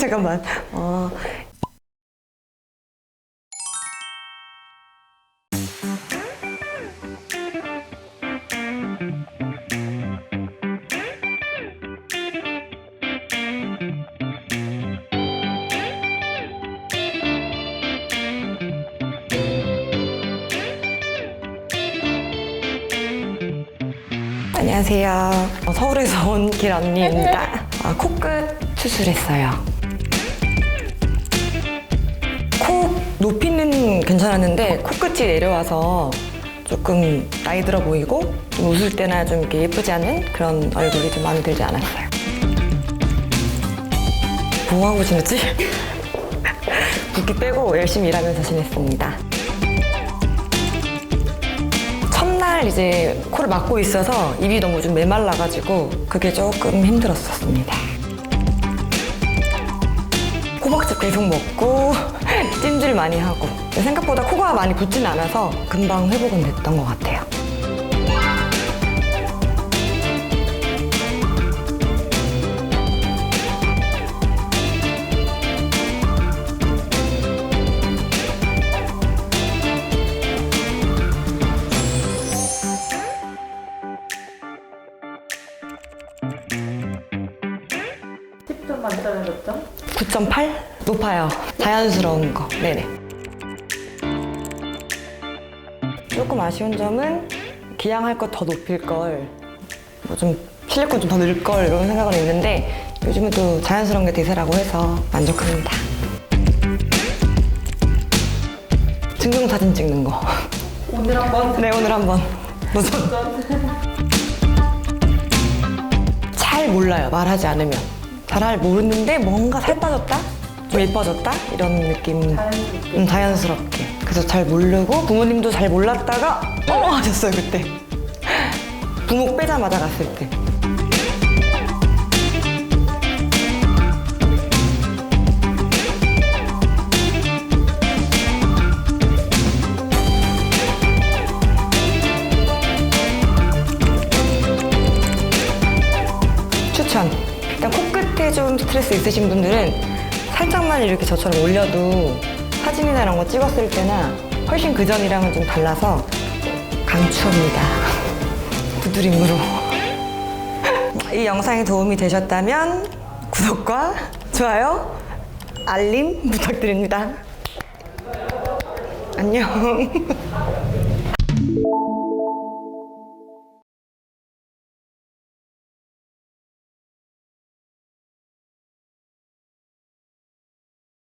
잠깐만. 어, 안녕하세요. 어, 서울에서 온 길언니입니다. 아, 코끝 수술했어요. 괜찮았는데 코끝이 내려와서 조금 나이 들어 보이고 좀 웃을 때나 좀 이렇게 예쁘지 않은 그런 얼굴이 좀 마음에 들지 않았어요. 뭐 하고 지냈지? 붓기 빼고 열심히 일하면서 지냈습니다. 첫날 이제 코를 막고 있어서 입이 너무 좀 메말라가지고 그게 조금 힘들었었습니다. 호박즙 계속 먹고 찜질 많이 하고 생각보다 코가 많이 붓진 않아서 금방 회복은 됐던 것 같아요. 점 만점에 몇 점? 9.8? 높아요. 자연스러운 거. 네네. 조금 아쉬운 점은 기양할 것 더 높일 걸, 뭐좀 실력권 좀 더 늘 걸 이런 생각은 있는데 요즘은 또 자연스러운 게 대세라고 해서 만족합니다. 증명사진 찍는 거. 오늘 한번 네, 오늘 한번 도전. 잘 몰라요, 말하지 않으면. 잘 모르는데 뭔가 살 빠졌다? 좀 예뻐졌다? 이런 느낌. 자연스럽게. 음, 자연스럽게. 그래서 잘 모르고 부모님도 잘 몰랐다가 어 하셨어요, 그때. 부목 빼자마자 갔을 때. 추천. 일단 코끝에 좀 스트레스 있으신 분들은 살짝만 이렇게 저처럼 올려도 사진이나 이런 거 찍었을 때나 훨씬 그 전이랑은 좀 달라서 강추합니다. 부드림으로. 이 영상이 도움이 되셨다면 구독과 좋아요, 알림 부탁드립니다. 안녕.